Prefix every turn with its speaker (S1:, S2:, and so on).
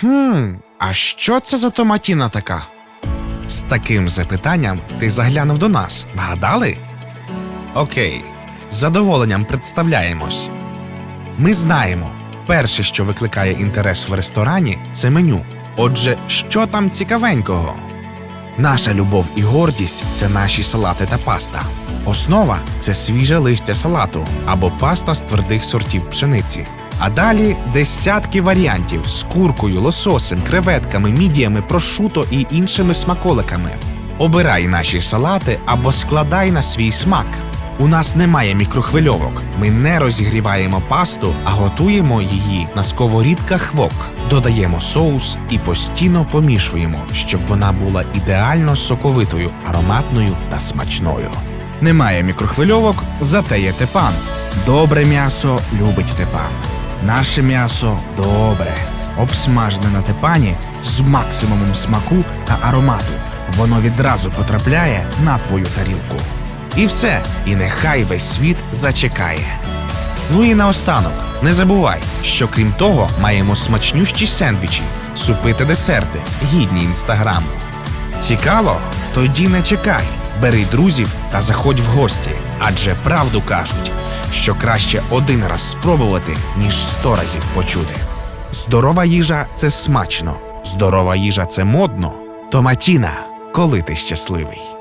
S1: Хм, а що це за томатіна така? З таким запитанням ти заглянув до нас. Вгадали? Окей, з задоволенням представляємось. Ми знаємо, перше, що викликає інтерес в ресторані, це меню. Отже, що там цікавенького? Наша любов і гордість це наші салати та паста. Основа це свіже листя салату або паста з твердих сортів пшениці. А далі десятки варіантів з куркою, лососем, креветками, мідіями, прошуто і іншими смаколиками. Обирай наші салати або складай на свій смак. У нас немає мікрохвильовок. Ми не розігріваємо пасту, а готуємо її на сковорідках вок. Додаємо соус і постійно помішуємо, щоб вона була ідеально соковитою, ароматною та смачною.
S2: Немає мікрохвильовок, зате є тепан. Добре м'ясо любить тепан. Наше м'ясо добре, обсмажене на тепані з максимумом смаку та аромату. Воно відразу потрапляє на твою тарілку.
S1: І все, і нехай весь світ зачекає. Ну і наостанок, не забувай, що крім того, маємо смачнющі сендвічі, супи та десерти, гідні інстаграму. Цікаво? Тоді не чекай, бери друзів та заходь в гості, адже правду кажуть, що краще один раз спробувати, ніж сто разів почути. Здорова їжа це смачно, здорова їжа це модно. Томатіна, коли ти щасливий.